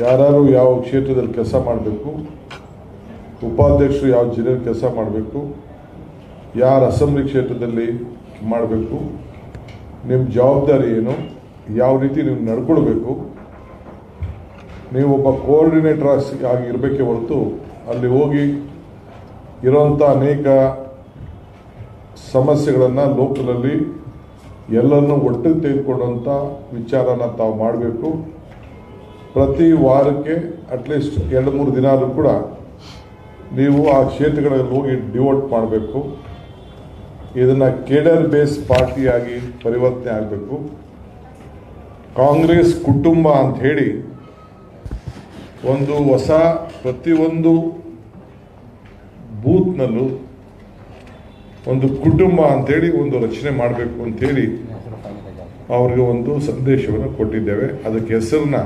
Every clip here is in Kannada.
ಯಾರು ಯಾವ ಕ್ಷೇತ್ರದಲ್ಲಿ ಕೆಲಸ ಮಾಡಬೇಕು, ಉಪಾಧ್ಯಕ್ಷರು ಯಾವ ಜಿಲ್ಲೆಯಲ್ಲಿ ಕೆಲಸ ಮಾಡಬೇಕು, ಯಾರು ಅಸೆಂಬ್ಲಿ ಕ್ಷೇತ್ರದಲ್ಲಿ ಮಾಡಬೇಕು, ನಿಮ್ಮ ಜವಾಬ್ದಾರಿ ಏನು, ಯಾವ ರೀತಿ ನೀವು ನಡ್ಕೊಳ್ಬೇಕು, ನೀವು ಒಬ್ಬ ಕೋಆರ್ಡಿನೇಟರ್ ಆಗಿ ಇರಬೇಕೇ ಹೊರತು ಅಲ್ಲಿ ಹೋಗಿ ಇರೋಂಥ ಅನೇಕ ಸಮಸ್ಯೆಗಳನ್ನು ಲೋಕಲಲ್ಲಿ ಎಲ್ಲರನ್ನೂ ಒಟ್ಟಿಗೆ ತೆಗೆದುಕೊಂಡಂಥ ವಿಚಾರನ ತಾವು ಮಾಡಬೇಕು. ಪ್ರತಿ ವಾರಕ್ಕೆ ಅಟ್ಲೀಸ್ಟ್ ಎರಡು ಮೂರು ದಿನ ಆದರೂ ಕೂಡ ನೀವು ಆ ಕ್ಷೇತ್ರಗಳಲ್ಲಿ ಹೋಗಿ ಡಿವೋಟ್ ಮಾಡಬೇಕು. ಇದನ್ನು ಕೇಡರ್ ಬೇಸ್ ಪಾರ್ಟಿಯಾಗಿ ಪರಿವರ್ತನೆ ಆಗಬೇಕು. ಕಾಂಗ್ರೆಸ್ ಕುಟುಂಬ ಅಂತ ಹೇಳಿ ಒಂದು ಹೊಸ ಪ್ರತಿಯೊಂದು ಬೂತ್ನಲ್ಲೂ ಒಂದು ಕುಟುಂಬ ಅಂಥೇಳಿ ಒಂದು ರಚನೆ ಮಾಡಬೇಕು ಅಂಥೇಳಿ ಅವ್ರಿಗೆ ಒಂದು ಸಂದೇಶವನ್ನು ಕೊಟ್ಟಿದ್ದೇವೆ. ಅದಕ್ಕೆ ಹೆಸರನ್ನ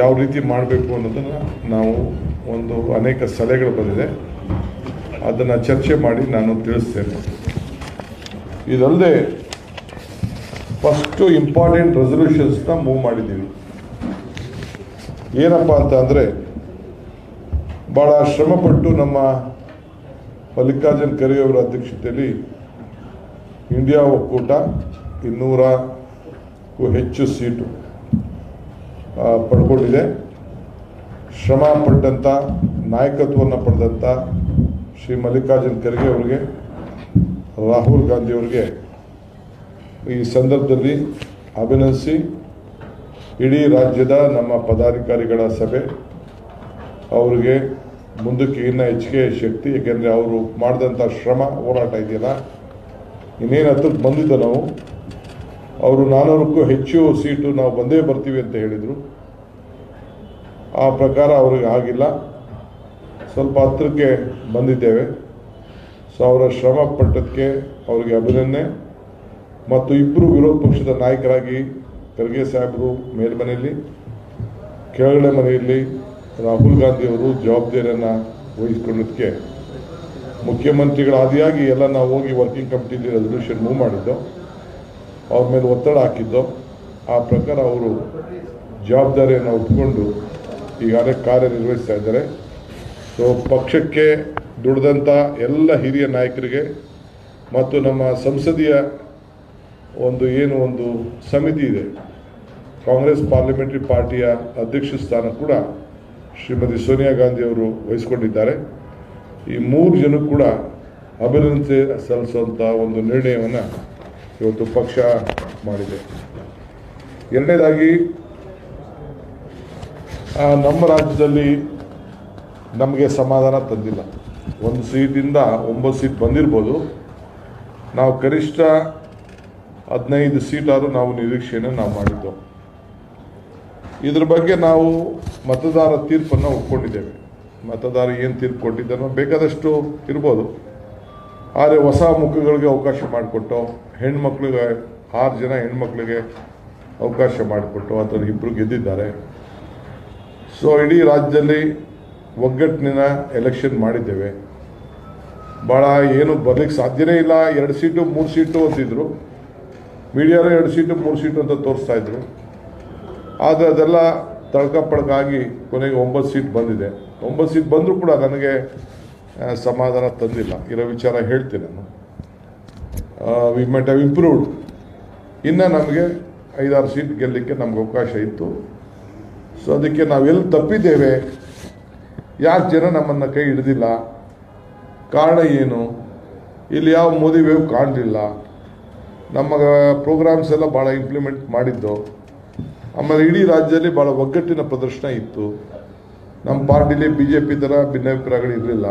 ಯಾವ ರೀತಿ ಮಾಡಬೇಕು ಅನ್ನೋದನ್ನು ನಾವು ಒಂದು ಅನೇಕ ಸಲಹೆಗಳು ಬಂದಿದೆ. ಅದನ್ನು ಚರ್ಚೆ ಮಾಡಿ ನಾನು ತಿಳಿಸ್ತೇನೆ. ಇದಲ್ಲದೆ ಫಸ್ಟು ಇಂಪಾರ್ಟೆಂಟ್ ರೆಸೊಲ್ಯೂಷನ್ಸ್ನ ಮೂವ್ ಮಾಡಿದ್ದೀವಿ. ಏನಪ್ಪ ಅಂತ ಅಂದರೆ ಭಾಳ ಶ್ರಮಪಟ್ಟು ನಮ್ಮ ಮಲ್ಲಿಕಾರ್ಜುನ್ ಖರ್ಗೆ ಅಧ್ಯಕ್ಷತೆಯಲ್ಲಿ ಇಂಡಿಯಾ ಒಕ್ಕೂಟ ಇನ್ನೂರಕ್ಕೂ ಹೆಚ್ಚು ಸೀಟು. ಪಡ್ಕೊಂಡಿದೆ. ಶ್ರಮ ಪಟ್ಟಂಥ ನಾಯಕತ್ವವನ್ನು ಪಡೆದಂಥ ಶ್ರೀ ಮಲ್ಲಿಕಾರ್ಜುನ್ ಖರ್ಗೆ ಅವರಿಗೆ, ರಾಹುಲ್ ಗಾಂಧಿ ಅವರಿಗೆ ಈ ಸಂದರ್ಭದಲ್ಲಿ ಅಭಿನಂದಿಸಿ. ಇಡೀ ರಾಜ್ಯದ ನಮ್ಮ ಪದಾಧಿಕಾರಿಗಳ ಸಭೆ, ಅವರಿಗೆ ಮುಂದಕ್ಕೆ ಇನ್ನೂ ಹೆಚ್ಚಿಗೆ ಶಕ್ತಿ ಏಕೆಂದರೆ ಅವರು ಮಾಡಿದಂಥ ಶ್ರಮ, ಹೋರಾಟ ಇದೆಯಲ್ಲ. ಇನ್ನೇನು ಹತ್ರಕ್ಕೆ ಬಂದಿದ್ದ ನಾವು ಅವರು ನಾನೂರಕ್ಕೂ ಹೆಚ್ಚು ಸೀಟು ನಾವು ಬಂದೇ ಬರ್ತೀವಿ ಅಂತ ಹೇಳಿದರು. ಆ ಪ್ರಕಾರ ಅವ್ರಿಗೆ ಆಗಿಲ್ಲ. ಸ್ವಲ್ಪ ಹತ್ರಕ್ಕೆ ಬಂದಿದ್ದೇವೆ. ಸೊ ಅವರ ಶ್ರಮ ಪಟ್ಟದಕ್ಕೆ ಅವರಿಗೆ ಅಭಿನಂದನೆ. ಮತ್ತು ಇಬ್ಬರು ವಿರೋಧ ಪಕ್ಷದ ನಾಯಕರಾಗಿ ಖರ್ಗೆ ಸಾಹೇಬರು ಮೇಲ್ಮನೆಯಲ್ಲಿ, ಕೆಳಗಡೆ ಮನೆಯಲ್ಲಿ ರಾಹುಲ್ ಗಾಂಧಿಯವರು ಜವಾಬ್ದಾರಿಯನ್ನು ವಹಿಸಿಕೊಂಡಿದ್ದಕ್ಕೆ ಮುಖ್ಯಮಂತ್ರಿಗಳಾದಿಯಾಗಿ ಎಲ್ಲ ನಾವು ಹೋಗಿ ವರ್ಕಿಂಗ್ ಕಮಿಟಿಲಿ ರೆಸಲ್ಯೂಷನ್ ಮೂವ್ ಮಾಡಿದ್ದು ಅವ್ರ ಮೇಲೆ ಒತ್ತಡ ಹಾಕಿದ್ದು, ಆ ಪ್ರಕಾರ ಅವರು ಜವಾಬ್ದಾರಿಯನ್ನು ಒಪ್ಪಿಕೊಂಡು ಈಗಾಗಲೇ ಕಾರ್ಯನಿರ್ವಹಿಸ್ತಾ ಇದ್ದಾರೆ. ಸೊ ಪಕ್ಷಕ್ಕೆ ದುಡಿದಂಥ ಎಲ್ಲ ಹಿರಿಯ ನಾಯಕರಿಗೆ ಮತ್ತು ನಮ್ಮ ಸಂಸದೀಯ ಒಂದು ಏನು ಒಂದು ಸಮಿತಿ ಇದೆ, ಕಾಂಗ್ರೆಸ್ ಪಾರ್ಲಿಮೆಂಟ್ರಿ ಪಾರ್ಟಿಯ ಅಧ್ಯಕ್ಷ ಸ್ಥಾನ ಕೂಡ ಶ್ರೀಮತಿ ಸೋನಿಯಾ ಗಾಂಧಿ ಅವರು ವಹಿಸಿಕೊಂಡಿದ್ದಾರೆ. ಈ ಮೂರು ಜನ ಕೂಡ ಅಭಿನಂದನೆ ಸಲ್ಲಿಸುವಂಥ ಒಂದು ನಿರ್ಣಯವನ್ನು ಇವತ್ತು ಪಕ್ಷ ಮಾಡಿದೆ. ಎರಡನೇದಾಗಿ ನಮ್ಮ ರಾಜ್ಯದಲ್ಲಿ ನಮಗೆ ಸಮಾಧಾನ ತಂದಿಲ್ಲ. ಒಂದು ಸೀಟಿಂದ ಒಂಬತ್ತು ಸೀಟ್ ಬಂದಿರ್ಬೋದು. ನಾವು ಕನಿಷ್ಠ ಹದಿನೈದು ಸೀಟಾದರೂ ನಾವು ನಿರೀಕ್ಷೆಯನ್ನು ನಾವು ಮಾಡಿದ್ದೆವು ಇದ್ರ ಬಗ್ಗೆ ನಾವು ಮತದಾರ ತೀರ್ಪನ್ನು ಒಪ್ಕೊಂಡಿದ್ದೇವೆ. ಮತದಾರ ಏನು ತೀರ್ಪು ಕೊಟ್ಟಿದ್ದಾನೋ ಬೇಕಾದಷ್ಟು ಇರ್ಬೋದು. ಆದರೆ ಹೊಸ ಮುಖಗಳಿಗೆ ಅವಕಾಶ ಮಾಡಿಕೊಟ್ಟು ಹೆಣ್ಮಕ್ಳಿಗೆ, ಆರು ಜನ ಹೆಣ್ಮಕ್ಳಿಗೆ ಅವಕಾಶ ಮಾಡಿಕೊಟ್ಟು ಅದರಲ್ಲಿ ಇಬ್ಬರು ಗೆದ್ದಿದ್ದಾರೆ. ಸೊ ಇಡೀ ರಾಜ್ಯದಲ್ಲಿ ಒಗ್ಗಟ್ಟಿನ ಎಲೆಕ್ಷನ್ ಮಾಡಿದ್ದೇವೆ. ಭಾಳ ಏನು ಬರಲಿಕ್ಕೆ ಸಾಧ್ಯನೇ ಇಲ್ಲ. ಎರಡು ಸೀಟು, ಮೂರು ಸೀಟು ಅಂತಿದ್ರು. ಮೀಡಿಯಾರು ಎರಡು ಸೀಟು, ಮೂರು ಸೀಟು ಅಂತ ತೋರಿಸ್ತಾ ಇದ್ರು. ಆದರೆ ಅದೆಲ್ಲ ತಳ್ಕ ಪಡ್ಕಾಗಿ ಕೊನೆಗೆ ಒಂಬತ್ತು ಸೀಟ್ ಬಂದಿದೆ. ಒಂಬತ್ತು ಸೀಟ್ ಬಂದರೂ ಕೂಡ ನನಗೆ ಸಮಾಧಾನ ತಂದಿಲ್ಲ. ಇರೋ ವಿಚಾರ ಹೇಳ್ತೀನಿ ನಾನು. ವಿ ಮೆಟ್ ಹ್ಯಾವ್ ಇಂಪ್ರೂವ್ಡ್ ಇನ್ನು ನಮಗೆ ಐದಾರು ಸೀಟ್ ಗೆಲ್ಲಲಿಕ್ಕೆ ನಮ್ಗೆ ಅವಕಾಶ ಇತ್ತು. ಸೊ ಅದಕ್ಕೆ ನಾವೆಲ್ಲಿ ತಪ್ಪಿದ್ದೇವೆ. ಯಾರು ಜನ ನಮ್ಮನ್ನು ಕೈ ಹಿಡಿದಿಲ್ಲ? ಕಾರಣ ಏನು? ಇಲ್ಲಿ ಯಾವ ಮೋದಿ ವೇವ್ ಕಾಣಲಿಲ್ಲ. ನಮ್ಮ ಪ್ರೋಗ್ರಾಮ್ಸ್ ಎಲ್ಲ ಭಾಳ ಇಂಪ್ಲಿಮೆಂಟ್ ಮಾಡಿದ್ದು. ಆಮೇಲೆ ಇಡೀ ರಾಜ್ಯದಲ್ಲಿ ಭಾಳ ಒಗ್ಗಟ್ಟಿನ ಪ್ರದರ್ಶನ ಇತ್ತು. ನಮ್ಮ ಪಾರ್ಟಿಲಿ ಬಿ ಜೆ ಪಿ ಥರ ಭಿನ್ನಾಭಿಪ್ರಾಯಗಳು ಇರಲಿಲ್ಲ.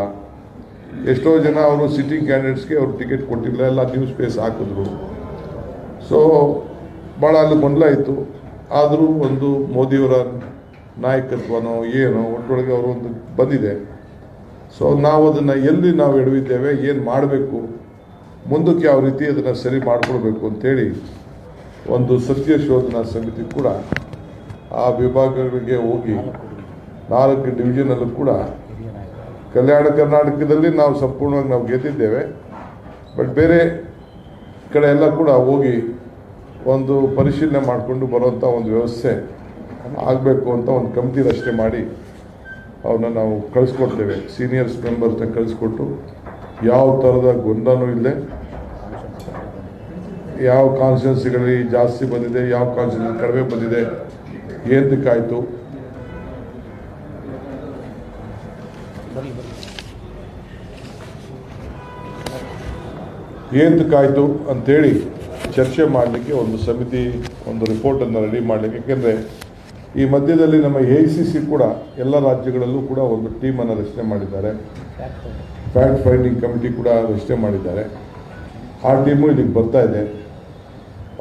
ಎಷ್ಟೋ ಜನ ಅವರು ಸಿಟ್ಟಿಂಗ್ ಕ್ಯಾಂಡಿಡೇಟ್ಸ್ಗೆ ಅವರು ಟಿಕೆಟ್ ಕೊಟ್ಟಿಲ್ಲ, ಎಲ್ಲ ನ್ಯೂಸ್ ಪೇಸ್ ಹಾಕಿದ್ರು. ಸೊ ಭಾಳ ಅಲ್ಲಿ ಗೊಂದಲ ಇತ್ತು. ಆದರೂ ಒಂದು ಮೋದಿಯವರ ನಾಯಕತ್ವನೋ ಏನೋ ಒಟ್ಟೊಳಗೆ ಅವರು ಒಂದು ಬಂದಿದೆ. ಸೊ ನಾವು ಅದನ್ನು ಎಲ್ಲಿ ನಾವು ಎಡವಿದ್ದೇವೆ, ಏನು ಮಾಡಬೇಕು, ಮುಂದಕ್ಕೆ ಯಾವ ರೀತಿ ಅದನ್ನು ಸರಿ ಮಾಡಿಕೊಳ್ಬೇಕು ಅಂತೇಳಿ ಒಂದು ಸತ್ಯ ಶೋಧನಾ ಸಮಿತಿ ಕೂಡ ಆ ವಿಭಾಗಗಳಿಗೆ ಹೋಗಿ ನಾಲ್ಕು ಡಿವಿಷನಲ್ಲೂ ಕೂಡ ಕಲ್ಯಾಣ ಕರ್ನಾಟಕದಲ್ಲಿ ನಾವು ಸಂಪೂರ್ಣವಾಗಿ ನಾವು ಗೆದ್ದಿದ್ದೇವೆ. ಬಟ್ ಬೇರೆ ಕಡೆ ಎಲ್ಲ ಕೂಡ ಹೋಗಿ ಒಂದು ಪರಿಶೀಲನೆ ಮಾಡಿಕೊಂಡು ಬರುವಂಥ ಒಂದು ವ್ಯವಸ್ಥೆ ಆಗಬೇಕು ಅಂತ ಒಂದು ಕಮಿಟಿ ರಚನೆ ಮಾಡಿ ಅವ್ರನ್ನ ನಾವು ಕಳಿಸ್ಕೊಡ್ತೇವೆ. ಸೀನಿಯರ್ಸ್ ಮೆಂಬರ್ಸ್ನ ಕಳಿಸ್ಕೊಟ್ಟು ಯಾವ ಥರದ ಗೊಂದಲೂ ಇಲ್ಲದೆ ಯಾವ ಕಾನ್ಸ್ಟಿಟ್ಯೂನ್ಸಿಗಳಲ್ಲಿ ಜಾಸ್ತಿ ಬಂದಿದೆ, ಯಾವ ಕಾನ್ಸ್ಟಿಟ್ಯೂನ್ಸಿ ಕಡಿಮೆ ಬಂದಿದೆ ಏನಕ್ಕಾಯ್ತು ಏನಕ್ಕಾಯ್ತು ಅಂತೇಳಿ ಚರ್ಚೆ ಮಾಡಲಿಕ್ಕೆ ಒಂದು ಸಮಿತಿ, ಒಂದು ರಿಪೋರ್ಟನ್ನು ರೆಡಿ ಮಾಡಲಿಕ್ಕೆ. ಯಾಕೆಂದರೆ ಈ ಮಧ್ಯದಲ್ಲಿ ನಮ್ಮ ಎ ಸಿ ಸಿ ಕೂಡ ಎಲ್ಲ ರಾಜ್ಯಗಳಲ್ಲೂ ಕೂಡ ಒಂದು ಟೀಮನ್ನು ರಚನೆ ಮಾಡಿದ್ದಾರೆ. ಫ್ಯಾಕ್ಟ್ ಫೈಂಡಿಂಗ್ ಕಮಿಟಿ ಕೂಡ ರಚನೆ ಮಾಡಿದ್ದಾರೆ. ಆ ಟೀಮು ಇಲ್ಲಿಗೆ ಬರ್ತಾ ಇದೆ.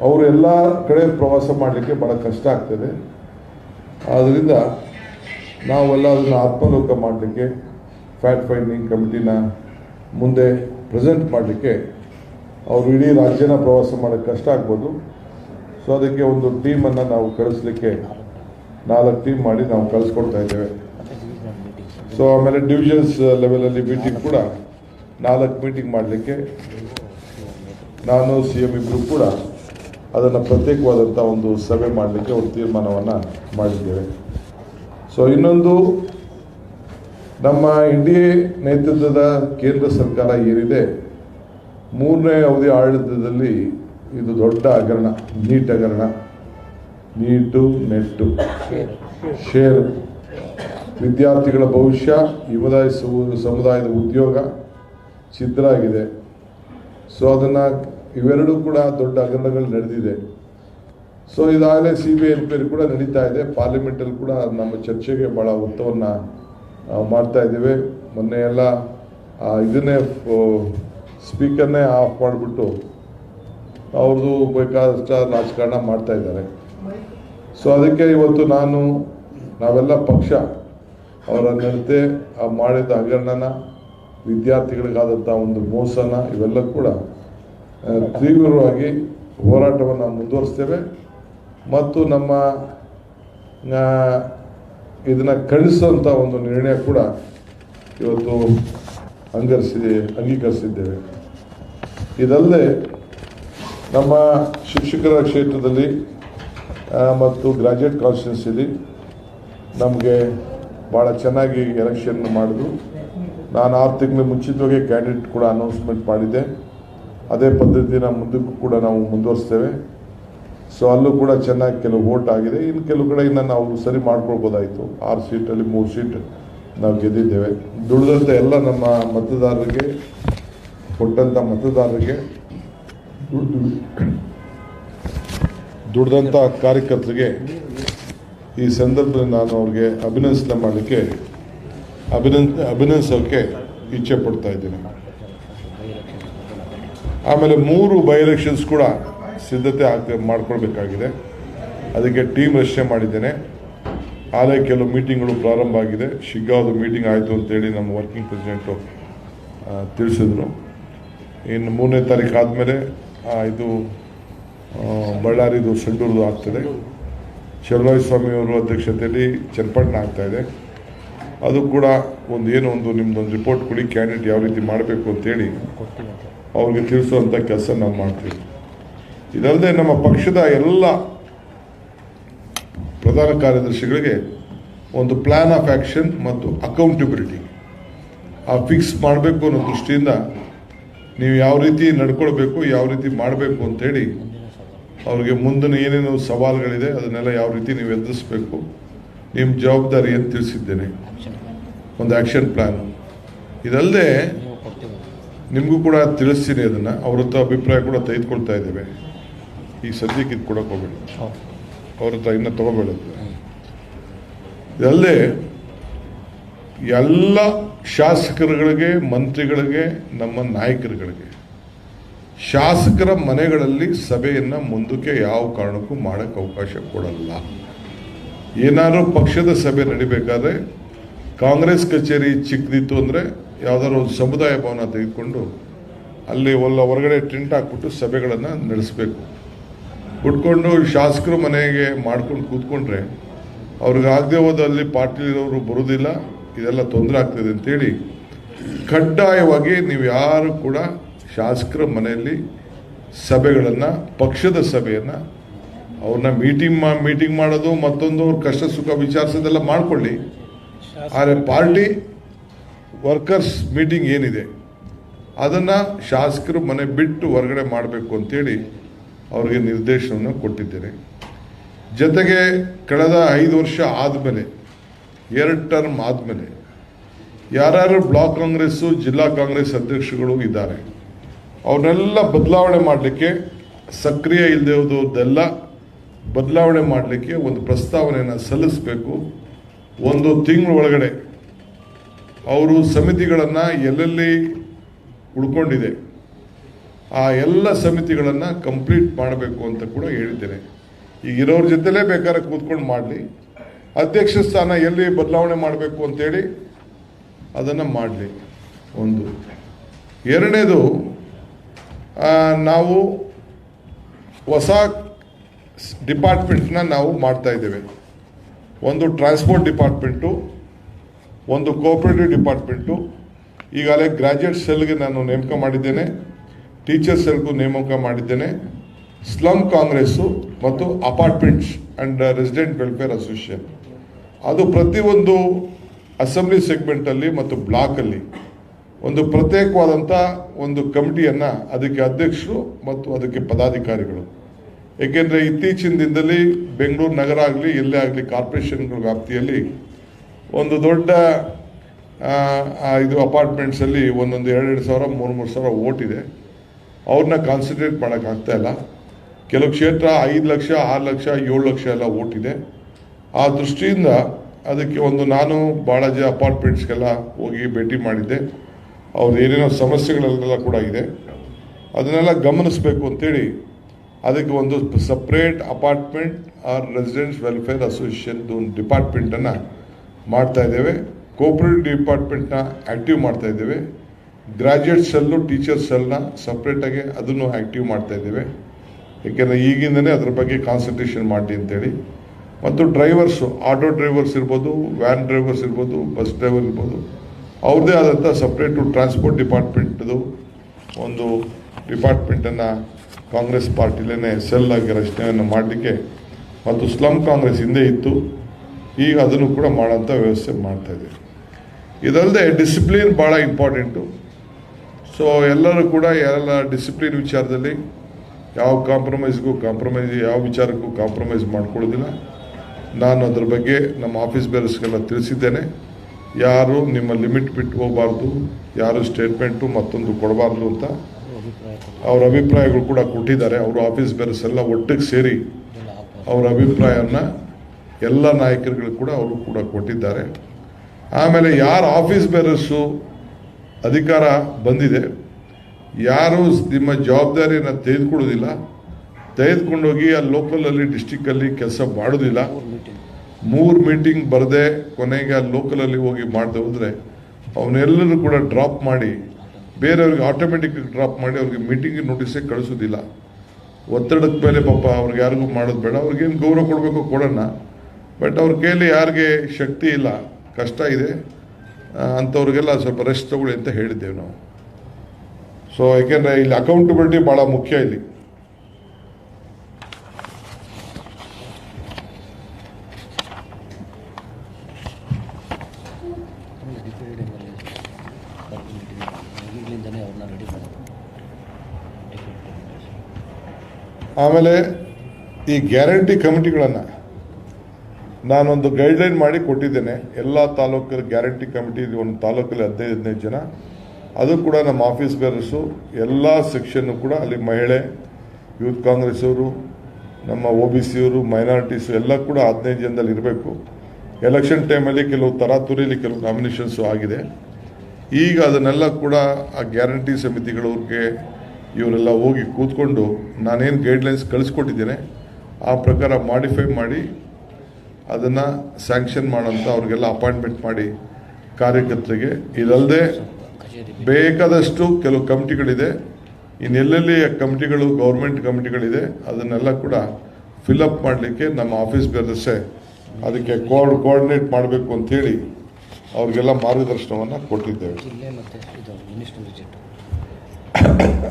ಅವರು ಎಲ್ಲ ಕಡೆ ಪ್ರವಾಸ ಮಾಡಲಿಕ್ಕೆ ಭಾಳ ಕಷ್ಟ ಆಗ್ತದೆ. ಆದ್ದರಿಂದ ನಾವೆಲ್ಲ ಅದನ್ನು ಆತ್ಮಲೋಕ ಮಾಡಲಿಕ್ಕೆ ಫ್ಯಾಕ್ಟ್ ಫೈಂಡಿಂಗ್ ಕಮಿಟಿನ ಮುಂದೆ ಪ್ರೆಸೆಂಟ್ ಮಾಡಲಿಕ್ಕೆ ಅವರು ಇಡೀ ರಾಜ್ಯನ ಪ್ರವಾಸ ಮಾಡೋಕ್ಕೆ ಕಷ್ಟ ಆಗ್ಬೋದು. ಸೊ ಅದಕ್ಕೆ ಒಂದು ಟೀಮನ್ನು ನಾವು ಕಳಿಸ್ಲಿಕ್ಕೆ ನಾಲ್ಕು ಟೀಮ್ ಮಾಡಿ ನಾವು ಕಳಿಸ್ಕೊಡ್ತಾ ಇದ್ದೇವೆ. ಸೊ ಆಮೇಲೆ ಡಿವಿಷನ್ಸ್ ಲೆವೆಲಲ್ಲಿ ಮೀಟಿಂಗ್ ಕೂಡ ನಾಲ್ಕು ಮೀಟಿಂಗ್ ಮಾಡಲಿಕ್ಕೆ ನಾನು ಸಿ ಎಂ ಇಬ್ಬರು ಕೂಡ ಅದನ್ನು ಪ್ರತ್ಯೇಕವಾದಂಥ ಒಂದು ಸಭೆ ಮಾಡಲಿಕ್ಕೆ ಒಂದು ತೀರ್ಮಾನವನ್ನು ಮಾಡಿದ್ದೇವೆ. ಸೊ ಇನ್ನೊಂದು ನಮ್ಮ ಇಂಡಿಯಾ ನೇತೃತ್ವದ ಕೇಂದ್ರ ಸರ್ಕಾರ ಏನಿದೆ, ಮೂರನೇ ಅವಧಿ ಆಡಳಿತದಲ್ಲಿ ಇದು ದೊಡ್ಡ ಹಗರಣ, ನೀಟ್ ಹಗರಣ. ನೀಟು, ನೆಟ್ಟು. ಶೇರ್. ವಿದ್ಯಾರ್ಥಿಗಳ ಭವಿಷ್ಯ ಯುವದಾಯ ಸಮುದಾಯದ ಉದ್ಯೋಗ ಛಿದ್ರ ಆಗಿದೆ ಸೊ, ಅದನ್ನು ಇವೆರಡೂ ಕೂಡ ದೊಡ್ಡ ಹಗರಣಗಳು ನಡೆದಿದೆ. ಸೊ, ಇದಾಗಲೇ ಸಿ ಬಿ ಐ ಕೂಡ ನಡೀತಾ ಇದೆ. ಪಾರ್ಲಿಮೆಂಟಲ್ಲಿ ಕೂಡ ನಮ್ಮ ಚರ್ಚೆಗೆ ಭಾಳ ಒತ್ತವನ್ನು ಮಾಡ್ತಾ ಇದ್ದೇವೆ. ಮೊನ್ನೆ ಎಲ್ಲ ಇದನ್ನೇ ಸ್ಪೀಕರ್ನೇ ಆಫ್ ಮಾಡಿಬಿಟ್ಟು ಅವ್ರದ್ದು ಬೇಕಾದಷ್ಟು ರಾಜಕಾರಣ ಮಾಡ್ತಾ ಇದ್ದಾರೆ. ಸೊ ಅದಕ್ಕೆ ಇವತ್ತು ನಾನು, ನಾವೆಲ್ಲ ಪಕ್ಷ, ಅವರ ನಡತೆ, ಆ ಮಾಡಿದ ಹಗರಣನ ವಿದ್ಯಾರ್ಥಿಗಳಿಗಾದಂಥ ಒಂದು ಮೋಸನ ಇವೆಲ್ಲ ಕೂಡ ತೀವ್ರವಾಗಿ ಹೋರಾಟವನ್ನು ಮುಂದುವರಿಸ್ತೇವೆ. ಮತ್ತು ನಮ್ಮ ಇದನ್ನ ಕಳಿಸುವಂಥ ಒಂದು ನಿರ್ಣಯ ಕೂಡ ಇವತ್ತು ಅಂಗರಿಸಿ ಅಂಗೀಕರಿಸಿದ್ದೇವೆ. ಇದಲ್ಲದೆ ನಮ್ಮ ಶಿಕ್ಷಕರ ಕ್ಷೇತ್ರದಲ್ಲಿ ಮತ್ತು ಗ್ರಾಜ್ಯುಯೇಟ್ ಕಾನ್ಸ್ಟಿಟ್ಯೂನ್ಸಿಲಿ ನಮಗೆ ಭಾಳ ಚೆನ್ನಾಗಿ ಎಲೆಕ್ಷನ್ ಮಾಡಿದ್ರು. ನಾನು ಆರು ತಿಂಗಳು ಮುಂಚಿತವಾಗಿ ಕ್ಯಾಂಡಿಡೇಟ್ ಕೂಡ ಅನೌನ್ಸ್ಮೆಂಟ್ ಮಾಡಿದ್ದೆ. ಅದೇ ಪದ್ಧತಿನ ಮುಂದಕ್ಕೂ ಕೂಡ ನಾವು ಮುಂದುವರಿಸ್ತೇವೆ. ಸೊ ಅಲ್ಲೂ ಕೂಡ ಚೆನ್ನಾಗಿ ಕೆಲವು ವೋಟ್ ಆಗಿದೆ. ಇನ್ನು ಕೆಲವು ಕಡೆ ಇನ್ನು ನಾವು ಸರಿ ಮಾಡ್ಕೊಳ್ಬೋದಾಯಿತು. ಆರು ಸೀಟಲ್ಲಿ ಮೂರು ಸೀಟ್ ನಾವು ಗೆದ್ದಿದ್ದೇವೆ. ದುಡಿದಂಥ ಎಲ್ಲ ನಮ್ಮ ಮತದಾರರಿಗೆ ಕೊಟ್ಟಂಥ ಮತದಾರರಿಗೆ ದುಡ್ದು- ದುಡ್ದಂಥ ಕಾರ್ಯಕರ್ತರಿಗೆ ಈ ಸಂದರ್ಭದಲ್ಲಿ ನಾನು ಅವ್ರಿಗೆ ಅಭಿನಂದನೆ ಮಾಡಲಿಕ್ಕೆ, ಅಭಿನಂದ ಅಭಿನಂದಿಸೋಕ್ಕೆ ಇಚ್ಛೆ ಪಡ್ತಾ ಇದ್ದೀನಿ. ಆಮೇಲೆ ಮೂರು ಬೈ ಎಲೆಕ್ಷನ್ಸ್ ಕೂಡ ಸಿದ್ಧತೆ ಆಗ್ತಾ ಮಾಡ್ಕೊಳ್ಬೇಕಾಗಿದೆ. ಅದಕ್ಕೆ ಟೀಮ್ ರಚನೆ ಮಾಡಿದ್ದೇನೆ. ಆದರೆ ಕೆಲವು ಮೀಟಿಂಗ್ಗಳು ಪ್ರಾರಂಭ ಆಗಿದೆ. ಶಿಗ್ಗಾವ್ದು ಮೀಟಿಂಗ್ ಆಯಿತು ಅಂತೇಳಿ ನಮ್ಮ ವರ್ಕಿಂಗ್ ಪ್ರೆಸಿಡೆಂಟು ತಿಳಿಸಿದ್ರು. ಇನ್ನು ಮೂರನೇ ತಾರೀಕು ಆದಮೇಲೆ ಇದು ಬಳ್ಳಾರಿದು ಸಂಡೂರ್ದು ಆಗ್ತದೆ. ಚಲುವಾಯಿ ಸ್ವಾಮಿಯವರ ಅಧ್ಯಕ್ಷತೆಯಲ್ಲಿ ಚನ್ನಪಟ್ಟಣ ಆಗ್ತಾಯಿದೆ ಅದು ಕೂಡ ಒಂದು ಏನೋ ಒಂದು ನಿಮ್ಮದೊಂದು ರಿಪೋರ್ಟ್ ಕೊಡಿ ಕ್ಯಾಂಡಿಡೇಟ್ ಯಾವ ರೀತಿ ಮಾಡಬೇಕು ಅಂತೇಳಿ ಅವ್ರಿಗೆ ತಿಳಿಸುವಂಥ ಕೆಲಸ ನಾವು ಮಾಡ್ತೀವಿ ಇದಲ್ಲದೆ ನಮ್ಮ ಪಕ್ಷದ ಎಲ್ಲ ಪ್ರಧಾನ ಕಾರ್ಯದರ್ಶಿಗಳಿಗೆ ಒಂದು ಪ್ಲಾನ್ ಆಫ್ ಆ್ಯಕ್ಷನ್ ಮತ್ತು ಅಕೌಂಟಬಿಲಿಟಿ ಆ ಫಿಕ್ಸ್ ಮಾಡಬೇಕು ಅನ್ನೋ ದೃಷ್ಟಿಯಿಂದ ನೀವು ಯಾವ ರೀತಿ ನಡ್ಕೊಳ್ಬೇಕು, ಯಾವ ರೀತಿ ಮಾಡಬೇಕು ಅಂತೇಳಿ ಅವ್ರಿಗೆ ಮುಂದಿನ ಏನೇನು ಸವಾಲುಗಳಿದೆ, ಅದನ್ನೆಲ್ಲ ಯಾವ ರೀತಿ ನೀವು ಎದುರಿಸ್ಬೇಕು, ನಿಮ್ಮ ಜವಾಬ್ದಾರಿ ಅಂತ ತಿಳಿಸಿದ್ದೇನೆ. ಒಂದು ಆ್ಯಕ್ಷನ್ ಪ್ಲ್ಯಾನ್ ಇದಲ್ಲದೆ ನಿಮಗೂ ಕೂಡ ತಿಳಿಸ್ತೀನಿ ಅದನ್ನು. ಅವ್ರ ಅಭಿಪ್ರಾಯ ಕೂಡ ತೆಗೆದುಕೊಳ್ತಾ ಇದ್ದೇವೆ. ಈಗ ಸದ್ಯಕ್ಕೆ ಇದು ಕೊಡೋಕೆ ಹೋಗಬೇಡಿ. ಅವ್ರ ಹತ್ರ ಇನ್ನೂ ತಗೋಬೇಡದು ಇದಲ್ಲದೆ ಎಲ್ಲ ಶಾಸಕರುಗಳಿಗೆ ಮಂತ್ರಿಗಳಿಗೆ ನಮ್ಮ ನಾಯಕರುಗಳಿಗೆ ಶಾಸಕರ ಮನೆಗಳಲ್ಲಿ ಸಭೆಯನ್ನು ಮುಂದಕ್ಕೆ ಯಾವ ಕಾರಣಕ್ಕೂ ಮಾಡೋಕ್ಕೆ ಅವಕಾಶ ಕೊಡಲ್ಲ. ಏನಾದರೂ ಪಕ್ಷದ ಸಭೆ ನಡಿಬೇಕಾದ್ರೆ ಕಾಂಗ್ರೆಸ್ ಕಚೇರಿ ಚಿಕ್ಕದಿತ್ತು ಅಂದರೆ ಯಾವುದಾದ್ರು ಒಂದು ಸಮುದಾಯ ಭವನ ತೆಗೆದುಕೊಂಡು ಅಲ್ಲಿ ಒಲ್ಲ ಹೊರಗಡೆ ಟೆಂಟ್ ಹಾಕ್ಬಿಟ್ಟು ಸಭೆಗಳನ್ನು ನಡೆಸಬೇಕು. ಉಟ್ಕೊಂಡು ಶಾಸಕರು ಮನೆಗೆ ಮಾಡ್ಕೊಂಡು ಕೂತ್ಕೊಂಡ್ರೆ ಅವ್ರಿಗೆ ಆಗದೆ ಹೋದಲ್ಲಿ ಪಾರ್ಟಿಲಿರೋರು ಬರೋದಿಲ್ಲ, ಇದೆಲ್ಲ ತೊಂದರೆ ಆಗ್ತದೆ ಅಂತೇಳಿ ಕಡ್ಡಾಯವಾಗಿ ನೀವು ಯಾರು ಕೂಡ ಶಾಸಕರ ಮನೆಯಲ್ಲಿ ಸಭೆಗಳನ್ನು, ಪಕ್ಷದ ಸಭೆಯನ್ನು, ಅವ್ರನ್ನ ಮೀಟಿಂಗ್ ಮಾ, ಮೀಟಿಂಗ್ ಮಾಡೋದು ಮತ್ತೊಂದು ಅವ್ರ ಕಷ್ಟ ಸುಖ ವಿಚಾರಿಸೋದೆಲ್ಲ ಮಾಡಿಕೊಳ್ಳಿ. ಆದರೆ ಪಾರ್ಟಿ ವರ್ಕರ್ಸ್ ಮೀಟಿಂಗ್ ಏನಿದೆ, ಅದನ್ನು ಶಾಸಕರು ಮನೆ ಬಿಟ್ಟು ಹೊರಗಡೆ ಮಾಡಬೇಕು ಅಂತೇಳಿ ಅವ್ರಿಗೆ ನಿರ್ದೇಶನವನ್ನು ಕೊಟ್ಟಿದ್ದೇನೆ. ಜೊತೆಗೆ ಕಳೆದ ಐದು ವರ್ಷ ಆದಮೇಲೆ, ಎರಡು ಟರ್ಮ್ ಆದಮೇಲೆ ಯಾರ್ಯಾರು ಬ್ಲಾಕ್ ಕಾಂಗ್ರೆಸ್ಸು, ಜಿಲ್ಲಾ ಕಾಂಗ್ರೆಸ್ ಅಧ್ಯಕ್ಷಗಳು ಇದ್ದಾರೆ, ಅವ್ರನ್ನೆಲ್ಲ ಬದಲಾವಣೆ ಮಾಡಲಿಕ್ಕೆ ಸಕ್ರಿಯ ಇಲ್ಲದೆ ಹೋದೆಲ್ಲ ಬದಲಾವಣೆ ಮಾಡಲಿಕ್ಕೆ ಒಂದು ಪ್ರಸ್ತಾವನೆಯನ್ನು ಸಲ್ಲಿಸಬೇಕು. ಒಂದು ತಿಂಗಳ ಒಳಗಡೆ ಅವರು ಸಮಿತಿಗಳನ್ನು ಎಲ್ಲೆಲ್ಲಿ ಉಳ್ಕೊಂಡಿದೆ ಆ ಎಲ್ಲ ಸಮಿತಿಗಳನ್ನು ಕಂಪ್ಲೀಟ್ ಮಾಡಬೇಕು ಅಂತ ಕೂಡ ಹೇಳಿದ್ದೇನೆ. ಈಗ ಇರೋರ ಜೊತೆಲೇ ಬೇಕಾದ್ರೆ ಕೂತ್ಕೊಂಡು ಮಾಡಲಿ. ಅಧ್ಯಕ್ಷ ಸ್ಥಾನ ಎಲ್ಲಿ ಬದಲಾವಣೆ ಮಾಡಬೇಕು ಅಂತೇಳಿ ಅದನ್ನು ಮಾಡಲಿ. ಒಂದು. ಎರಡನೇದು ನಾವು ಹೊಸ ಡಿಪಾರ್ಟ್ಮೆಂಟ್ನ ನಾವು ಮಾಡ್ತಾ ಇದ್ದೇವೆ. ಒಂದು ಟ್ರಾನ್ಸ್ಪೋರ್ಟ್ ಡಿಪಾರ್ಟ್ಮೆಂಟು, ಒಂದು ಕೋಆಪ್ರೇಟಿವ್ ಡಿಪಾರ್ಟ್ಮೆಂಟು, ಈಗಾಗಲೇ ಗ್ರಾಜ್ಯುಯೇಟ್ ಸೆಲ್ಗೆ ನಾನು ನೇಮಕ ಮಾಡಿದ್ದೇನೆ. ಟೀಚರ್ ಸೆಲ್ಗೂ ನೇಮಕ ಮಾಡಿದ್ದೇನೆ. ಸ್ಲಮ್ ಕಾಂಗ್ರೆಸ್ಸು ಮತ್ತು apartments and resident welfare association. ಅದು ಪ್ರತಿಯೊಂದು ಅಸೆಂಬ್ಲಿ ಸೆಗ್ಮೆಂಟಲ್ಲಿ ಮತ್ತು ಬ್ಲಾಕಲ್ಲಿ ಒಂದು ಪ್ರತ್ಯೇಕವಾದಂಥ ಒಂದು ಕಮಿಟಿಯನ್ನು ಅದಕ್ಕೆ ಅಧ್ಯಕ್ಷರು ಮತ್ತು ಅದಕ್ಕೆ ಪದಾಧಿಕಾರಿಗಳು. ಏಕೆಂದರೆ ಇತ್ತೀಚಿನ ದಿನದಲ್ಲಿ ಬೆಂಗಳೂರು ನಗರ ಆಗಲಿ ಎಲ್ಲೇ ಆಗಲಿ ಕಾರ್ಪೊರೇಷನ್ಗಳ ವ್ಯಾಪ್ತಿಯಲ್ಲಿ ಒಂದು ದೊಡ್ಡ ಇದು ಅಪಾರ್ಟ್ಮೆಂಟ್ಸಲ್ಲಿ ಒಂದೊಂದು ಎರಡೆರಡು ಸಾವಿರ, ಮೂರು ಮೂರು ಸಾವಿರ ಓಟಿದೆ ಅವ್ರನ್ನ ಕಾನ್ಸಂಟ್ರೇಟ್ ಮಾಡೋಕ್ಕಾಗ್ತಾ ಇಲ್ಲ. ಕೆಲವು ಕ್ಷೇತ್ರ ಐದು ಲಕ್ಷ, ಆರು ಲಕ್ಷ, ಏಳು ಲಕ್ಷ ಎಲ್ಲ ಓಟಿದೆ ಆ ದೃಷ್ಟಿಯಿಂದ ಅದಕ್ಕೆ ಒಂದು ನಾನು ಭಾಳ ಅಪಾರ್ಟ್ಮೆಂಟ್ಸ್ಗೆಲ್ಲ ಹೋಗಿ ಭೇಟಿ ಮಾಡಿದ್ದೆ. ಅವ್ರದ್ದು ಏನೇನೋ ಸಮಸ್ಯೆಗಳೆಲ್ಲ ಕೂಡ ಇದೆ. ಅದನ್ನೆಲ್ಲ ಗಮನಿಸಬೇಕು ಅಂತೇಳಿ ಅದಕ್ಕೆ ಒಂದು separate apartment or residence welfare association ಒಂದು ಡಿಪಾರ್ಟ್ಮೆಂಟನ್ನು ಮಾಡ್ತಾ ಇದ್ದೇವೆ. ಕೋಪರೇಟಿವ್ ಡಿಪಾರ್ಟ್ಮೆಂಟ್ನ ಆ್ಯಕ್ಟಿವ್ ಮಾಡ್ತಾ ಇದ್ದೇವೆ. ಗ್ರಾಜ್ಯುಯೇಟ್ ಸೆಲ್ಲು ಟೀಚರ್ ಸೆಲ್ನ ಸಪ್ರೇಟಾಗಿ ಅದನ್ನು ಆ್ಯಕ್ಟಿವ್ ಇದ್ದೇವೆ. ಏಕೆಂದರೆ ಈಗಿಂದನೇ ಅದ್ರ ಬಗ್ಗೆ ಕಾನ್ಸಂಟ್ರೇಷನ್ ಮಾಡಿ ಅಂತೇಳಿ. ಮತ್ತು ಡ್ರೈವರ್ಸು ಆಟೋ ಡ್ರೈವರ್ಸ್ ಇರ್ಬೋದು ವ್ಯಾನ್ ಡ್ರೈವರ್ಸ್ ಇರ್ಬೋದು ಬಸ್ ಡ್ರೈವರ್ ಇರ್ಬೋದು ಅವ್ರದ್ದೇ ಆದಂಥ ಸಪ್ರೇಟು ಟ್ರಾನ್ಸ್ಪೋರ್ಟ್ ಡಿಪಾರ್ಟ್ಮೆಂಟ್ದು ಒಂದು ಡಿಪಾರ್ಟ್ಮೆಂಟನ್ನು ಕಾಂಗ್ರೆಸ್ ಪಾರ್ಟಿಲೇ ಸೆಲ್ ಆಗಿ ರಚನೆಯನ್ನು ಮಾಡಲಿಕ್ಕೆ ಮತ್ತು ಸ್ಲಮ್ ಕಾಂಗ್ರೆಸ್ ಹಿಂದೆ ಇತ್ತು. ಈಗ ಅದನ್ನು ಕೂಡ ಮಾಡೋಂಥ ವ್ಯವಸ್ಥೆ ಮಾಡ್ತಾ ಇದ್ದೀವಿ. ಇದಲ್ಲದೆ ಡಿಸಿಪ್ಲಿನ್ ಭಾಳ ಇಂಪಾರ್ಟೆಂಟು ಸೊ ಎಲ್ಲರೂ ಕೂಡ ಎಲ್ಲ ಡಿಸಿಪ್ಲಿನ್ ವಿಚಾರದಲ್ಲಿ ಯಾವ ಕಾಂಪ್ರಮೈಸ್ಗೂ ಕಾಂಪ್ರಮೈಸ್ ಯಾವ ವಿಚಾರಕ್ಕೂ ಕಾಂಪ್ರಮೈಸ್ ಮಾಡ್ಕೊಳ್ಳೋದಿಲ್ಲ. ನಾನು ಅದ್ರ ಬಗ್ಗೆ ನಮ್ಮ ಆಫೀಸ್ ಬೇರೆಸ್ಗೆಲ್ಲ ತಿಳಿಸಿದ್ದೇನೆ. ಯಾರು ನಿಮ್ಮ ಲಿಮಿಟ್ ಬಿಟ್ಟು ಹೋಗಬಾರ್ದು, ಯಾರು ಸ್ಟೇಟ್ಮೆಂಟು ಮತ್ತೊಂದು ಕೊಡಬಾರ್ದು ಅಂತ ಅವ್ರ ಅಭಿಪ್ರಾಯಗಳು ಕೂಡ ಕೊಟ್ಟಿದ್ದಾರೆ. ಅವರು ಆಫೀಸ್ ಬೇರೆಸ್ ಎಲ್ಲ ಒಟ್ಟಿಗೆ ಸೇರಿ ಅವರ ಅಭಿಪ್ರಾಯವನ್ನು ಎಲ್ಲ ನಾಯಕರುಗಳು ಕೂಡ ಅವರು ಕೂಡ ಕೊಟ್ಟಿದ್ದಾರೆ. ಆಮೇಲೆ ಯಾರು ಆಫೀಸ್ ಬೇರಸ್ಸು ಅಧಿಕಾರ ಬಂದಿದೆ. ಯಾರು ನಿಮ್ಮ ಜವಾಬ್ದಾರಿಯನ್ನು ತೆಗೆದುಕೊಳ್ಳೋದಿಲ್ಲ. ತೆಗೆದುಕೊಂಡೋಗಿ ಆ ಲೋಕಲಲ್ಲಿ ಡಿಸ್ಟಿಕ್ಕಲ್ಲಿ ಕೆಲಸ ಮಾಡೋದಿಲ್ಲ. ಮೂರು ಮೀಟಿಂಗ್ ಬರದೆ ಕೊನೆಗೆ ಆ ಲೋಕಲಲ್ಲಿ ಹೋಗಿ ಮಾಡದೆ ಹೋದರೆ ಅವನ್ನೆಲ್ಲರೂ ಕೂಡ ಡ್ರಾಪ್ ಮಾಡಿ, ಬೇರೆಯವ್ರಿಗೆ ಆಟೋಮೆಟಿಕ್ ಡ್ರಾಪ್ ಮಾಡಿ ಅವ್ರಿಗೆ ಮೀಟಿಂಗ್ ನೋಟಿಸೇ ಕಳಿಸೋದಿಲ್ಲ. ಒತ್ತಡದ ಮೇಲೆ ಪಾಪ ಅವ್ರಿಗೆ ಯಾರಿಗೂ ಮಾಡೋದು ಬೇಡ. ಅವ್ರಿಗೇನು ಗೌರವ ಕೊಡಬೇಕು ಕೊಡೋಣ. ಬಟ್ ಅವ್ರ ಕೈಯಲ್ಲಿ ಯಾರಿಗೆ ಶಕ್ತಿ ಇಲ್ಲ, ಕಷ್ಟ ಇದೆ. ಅಂಥವ್ರಿಗೆಲ್ಲ ಸ್ವಲ್ಪ ರೆಸ್ಟ್ ತಗೊಳ್ಳಿ ಅಂತ ಹೇಳಿದ್ದೇವೆ ನಾವು. ಸೊ ಯಾಕೆಂದರೆ ಇಲ್ಲಿ ಅಕೌಂಟಬಿಲಿಟಿ ಭಾಳ ಮುಖ್ಯ ಇಲ್ಲಿ. ಆಮೇಲೆ ಈ ಗ್ಯಾರಂಟಿ ಕಮಿಟಿಗಳನ್ನು ನಾನೊಂದು ಗೈಡ್ಲೈನ್ ಮಾಡಿ ಕೊಟ್ಟಿದ್ದೇನೆ. ಎಲ್ಲ ತಾಲೂಕಲ್ಲಿ ಗ್ಯಾರಂಟಿ ಕಮಿಟಿ ಒಂದು ತಾಲೂಕಲ್ಲಿ ಹದಿನೈದು ಹದಿನೈದು ಜನ. ಅದು ಕೂಡ ನಮ್ಮ ಆಫೀಸ್ ಬೇರರ್ಸು ಎಲ್ಲ ಸೆಕ್ಷನ್ನು ಕೂಡ ಅಲ್ಲಿ ಮಹಿಳೆ ಯೂತ್ ಕಾಂಗ್ರೆಸ್ ಅವರು, ನಮ್ಮ ಒ ಬಿ ಸಿಯವರು ಮೈನಾರಿಟೀಸು ಎಲ್ಲ ಕೂಡ ಹದಿನೈದು ಜನದಲ್ಲಿ ಇರಬೇಕು. ಎಲೆಕ್ಷನ್ ಟೈಮಲ್ಲಿ ಕೆಲವು ತರಾತುರಿಲಿ ಕೆಲವು ನಾಮಿನೇಷನ್ಸು ಆಗಿದೆ. ಈಗ ಅದನ್ನೆಲ್ಲ ಕೂಡ ಆ ಗ್ಯಾರಂಟಿ ಸಮಿತಿಗಳವ್ರಿಗೆ ಇವರೆಲ್ಲ ಹೋಗಿ ಕೂತ್ಕೊಂಡು ನಾನೇನು ಗೈಡ್ಲೈನ್ಸ್ ಕಳಿಸ್ಕೊಟ್ಟಿದ್ದೇನೆ, ಆ ಪ್ರಕಾರ ಮಾಡಿಫೈ ಮಾಡಿ ಅದನ್ನು ಸ್ಯಾಂಕ್ಷನ್ ಮಾಡೋಂಥ ಅವ್ರಿಗೆಲ್ಲ ಅಪಾಯಿಂಟ್ಮೆಂಟ್ ಮಾಡಿ ಕಾರ್ಯಕರ್ತರಿಗೆ. ಇದಲ್ಲದೆ ಬೇಕಾದಷ್ಟು ಕೆಲವು ಕಮಿಟಿಗಳಿದೆ. ಇನ್ನೆಲ್ಲೆಲ್ಲಿ ಕಮಿಟಿಗಳು ಗೌರ್ಮೆಂಟ್ ಕಮಿಟಿಗಳಿದೆ ಅದನ್ನೆಲ್ಲ ಕೂಡ ಫಿಲಪ್ ಮಾಡಲಿಕ್ಕೆ ನಮ್ಮ ಆಫೀಸ್ ಬೆದರ್ಸೆ ಅದಕ್ಕೆ ಕೋಡ್ ಕೋಆರ್ಡಿನೇಟ್ ಮಾಡಬೇಕು ಅಂಥೇಳಿ ಅವ್ರಿಗೆಲ್ಲ ಮಾರ್ಗದರ್ಶನವನ್ನು ಕೊಟ್ಟಿದ್ದೇವೆ.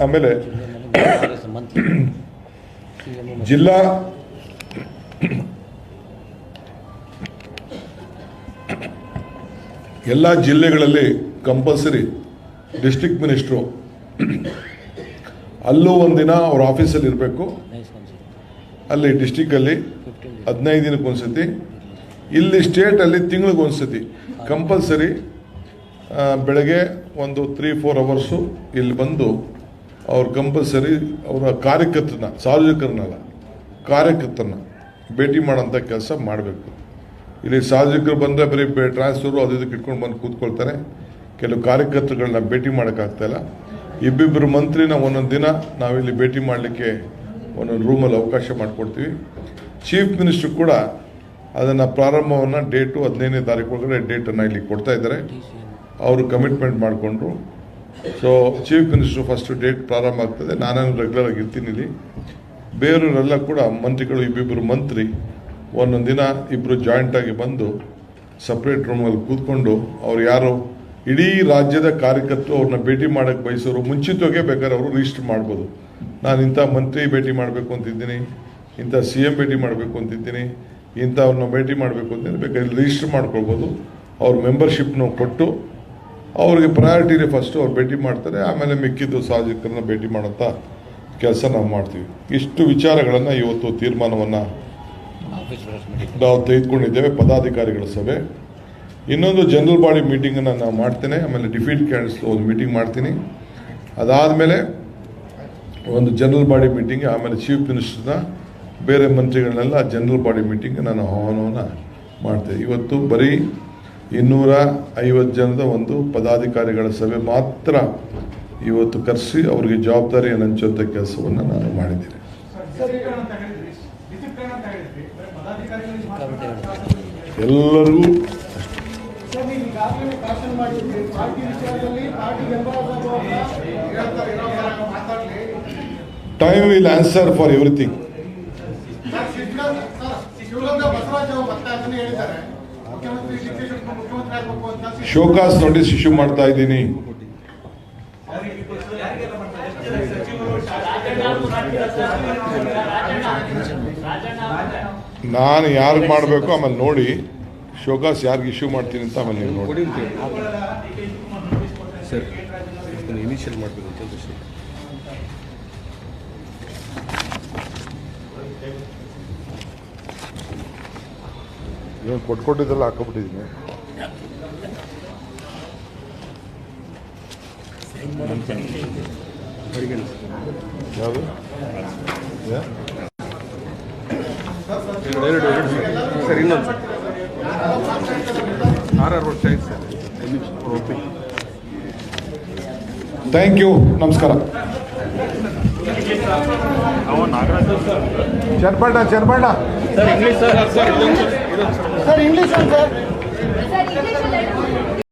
ಆಮೇಲೆ ಜಿಲ್ಲಾ ಎಲ್ಲ ಜಿಲ್ಲೆಗಳಲ್ಲಿ ಕಂಪಲ್ಸರಿ ಡಿಸ್ಟ್ರಿಕ್ಟ್ ಮಿನಿಸ್ಟ್ರು. ಅಲ್ಲೂ ಒಂದಿನ ಅವ್ರ ಆಫೀಸಲ್ಲಿ ಇರಬೇಕು. ಅಲ್ಲಿ ಡಿಸ್ಟಿಕಲ್ಲಿ ಹದಿನೈದು ದಿನಕ್ಕೆ ಒಂದ್ಸತಿ. ಇಲ್ಲಿ ಸ್ಟೇಟಲ್ಲಿ ತಿಂಗಳಿಗೆ ಒಂದ್ಸತಿ. ಕಂಪಲ್ಸರಿ ಬೆಳಗ್ಗೆ ಒಂದು ತ್ರೀ ಫೋರ್ ಅವರ್ಸು ಇಲ್ಲಿ ಬಂದು ಅವ್ರು ಕಂಪಲ್ಸರಿ ಅವರ ಕಾರ್ಯಕರ್ತನ ಸಾರ್ವಜನಿಕರನ್ನಲ್ಲ ಕಾರ್ಯಕರ್ತರನ್ನ ಭೇಟಿ ಮಾಡೋಂಥ ಕೆಲಸ ಮಾಡಬೇಕು. ಇಲ್ಲಿ ಸಾರ್ವಜನಿಕರು ಬಂದರೆ ಬರೀ ಟ್ರಾನ್ಸ್ಫರ್ ಅದು ಇದಕ್ಕೆ ಇಟ್ಕೊಂಡು ಬಂದು ಕೂತ್ಕೊಳ್ತಾರೆ. ಕೆಲವು ಕಾರ್ಯಕರ್ತರುಗಳನ್ನ ಭೇಟಿ ಮಾಡೋಕ್ಕಾಗ್ತಾಯಿಲ್ಲ ಇಬ್ಬಿಬ್ಬರು ಮಂತ್ರಿನ ಒಂದೊಂದು ದಿನ ನಾವಿಲ್ಲಿ ಭೇಟಿ ಮಾಡಲಿಕ್ಕೆ ಒಂದೊಂದು ರೂಮಲ್ಲಿ ಅವಕಾಶ ಮಾಡಿಕೊಡ್ತೀವಿ. ಚೀಫ್ ಮಿನಿಸ್ಟರ್ ಕೂಡ ಅದನ್ನು ಪ್ರಾರಂಭವನ್ನು ಡೇಟು ಹದಿನೈದನೇ ತಾರೀಕು ಒಳಗಡೆ ಡೇಟನ್ನು ಇಲ್ಲಿ ಕೊಡ್ತಾ ಇದ್ದಾರೆ. ಅವರು ಕಮಿಟ್ಮೆಂಟ್ ಮಾಡಿಕೊಂಡ್ರು. So chief minister first date ಪ್ರಾರಂಭ ಆಗ್ತದೆ. ನಾನೇನು ರೆಗ್ಯುಲರ್ ಆಗಿ ಇರ್ತೀನಿ ಇಲ್ಲಿ. ಬೇರೆಯವರೆಲ್ಲ ಕೂಡ ಮಂತ್ರಿಗಳು, ಇಬ್ಬಿಬ್ಬರು ಮಂತ್ರಿ ಒಂದೊಂದು ದಿನ ಇಬ್ಬರು ಜಾಯಿಂಟಾಗಿ ಬಂದು ಸಪ್ರೇಟ್ ರೂಮಲ್ಲಿ ಕೂತ್ಕೊಂಡು ಅವ್ರು ಯಾರು ಇಡೀ ರಾಜ್ಯದ ಕಾರ್ಯಕರ್ತರು ಅವ್ರನ್ನ ಭೇಟಿ ಮಾಡೋಕ್ಕೆ ಬಯಸೋರು ಮುಂಚಿತವಾಗೇ ಬೇಕಾದ್ರೆ ಅವರು ರಿಜಿಸ್ಟರ್ ಮಾಡ್ಬೋದು. ನಾನು ಇಂಥ ಮಂತ್ರಿ ಭೇಟಿ ಮಾಡಬೇಕು ಅಂತಿದ್ದೀನಿ, ಇಂಥ ಸಿ ಎಂ ಭೇಟಿ ಮಾಡಬೇಕು ಅಂತಿದ್ದೀನಿ ಇಂಥವ್ರನ್ನ ಭೇಟಿ ಮಾಡಬೇಕು ಅಂತಂದರೆ ಬೇಕಾದ್ರೆ ರಿಜಿಸ್ಟರ್ ಮಾಡ್ಕೊಳ್ಬೋದು. ಅವ್ರ ಮೆಂಬರ್ಶಿಪ್ನ ಕೊಟ್ಟು ಅವ್ರಿಗೆ ಪ್ರಯಾರಿಟಿನೇ ಫಸ್ಟು ಅವ್ರು ಭೇಟಿ ಮಾಡ್ತಾರೆ, ಆಮೇಲೆ ಮಿಕ್ಕಿದ್ದು ಸಾರ್ವಜನಿಕರನ್ನ ಭೇಟಿ ಮಾಡೋಂಥ ಕೆಲಸ ನಾವು ಮಾಡ್ತೀವಿ. ಇಷ್ಟು ವಿಚಾರಗಳನ್ನು ಇವತ್ತು ತೀರ್ಮಾನವನ್ನು ನಾವು ತೆಗೆದುಕೊಂಡಿದ್ದೇವೆ, ಪದಾಧಿಕಾರಿಗಳ ಸಭೆ. ಇನ್ನೊಂದು ಜನರಲ್ ಬಾಡಿ ಮೀಟಿಂಗನ್ನು ನಾನು ಮಾಡ್ತೇನೆ, ಆಮೇಲೆ ಡಿಫೀಟ್ ಕ್ಯಾಂಡಿಡೇಟ್ಸ್ ಒಂದು ಮೀಟಿಂಗ್ ಮಾಡ್ತೀನಿ. ಅದಾದಮೇಲೆ ಒಂದು ಜನರಲ್ ಬಾಡಿ ಮೀಟಿಂಗ್, ಆಮೇಲೆ ಚೀಫ್ ಮಿನಿಸ್ಟರ್ನ ಬೇರೆ ಮಂತ್ರಿಗಳನ್ನೆಲ್ಲ ಜನರಲ್ ಬಾಡಿ ಮೀಟಿಂಗ್ ನಾನು ಆಹ್ವಾನವನ್ನು ಮಾಡ್ತೇನೆ ಇವತ್ತು ಬರೀ ಇನ್ನೂರ ಐವತ್ತು ಜನದ ಒಂದು ಪದಾಧಿಕಾರಿಗಳ ಸಭೆ ಮಾತ್ರ ಇವತ್ತು ಕರೆಸಿ ಅವರಿಗೆ ಜವಾಬ್ದಾರಿಯನ್ನು ಹಂಚುವಂಥ ಕೆಲಸವನ್ನು ನಾನು ಮಾಡಿದ್ದೇನೆ ಸರ್ ಈಗ ಅಂತ ಹೇಳಿದ್ರಿ ಡಿಸಿಪ್ಲಿನ್ ಅಂತ ಹೇಳಿದ್ರಿ ಬರೀ ಪದಾಧಿಕಾರಿಗಳಿಗೆ ಮಾತ್ರ ಸಿಕ್ಕಾಪಟ್ಟೆ ಎಲ್ಲರಿಗೂ ಸರ್ ನೀವು ಈಗಾಗಲೇ ಭಾಷಣ ಮಾಡಿದ್ರಿ ಪಾರ್ಟಿ ವಿಚಾರದಲ್ಲಿ ಪಾರ್ಟಿ ಮಾತಾಡಲಿ time will answer for everything show cause notice issue ಮಾಡ್ತಾ ಇದ್ದೀನಿ. ನಾನು ಯಾರಿಗೆ ಮಾಡಬೇಕು ಆಮೇಲೆ ನೋಡಿ ಶೋಕಾಸ್ ಯಾರಿಗೆ ಇಶ್ಯೂ ಮಾಡ್ತೀನಿ ಅಂತ ಆಮೇಲೆ ನೀವು ನೋಡಿ. ಸರ್ ಇನಿಷಿಯಲ್ ಮಾಡಬೇಕು ಅಂತ ಏನು ಕೊಟ್ಕೊಟ್ಟಿದ್ದೆಲ್ಲ ಹಾಕೊಬಿಟ್ಟಿದ್ದೀನಿ ಯಾವುದು? ಎರಡು ಎರಡು. ಸರ್ ಸರ್ ಇನ್ನೊಂದು. ಸರ್ ಆರು ಆರು ವರ್ಷ ಆಯ್ತು ಸರ್. ಓಕೆ ಥ್ಯಾಂಕ್ ಯು ನಮಸ್ಕಾರ ಚರ್ಬಣ್ಣ ಚರ್ಬಣ್ಣ sir English sir. Sir English ಅಲ್ಲಿ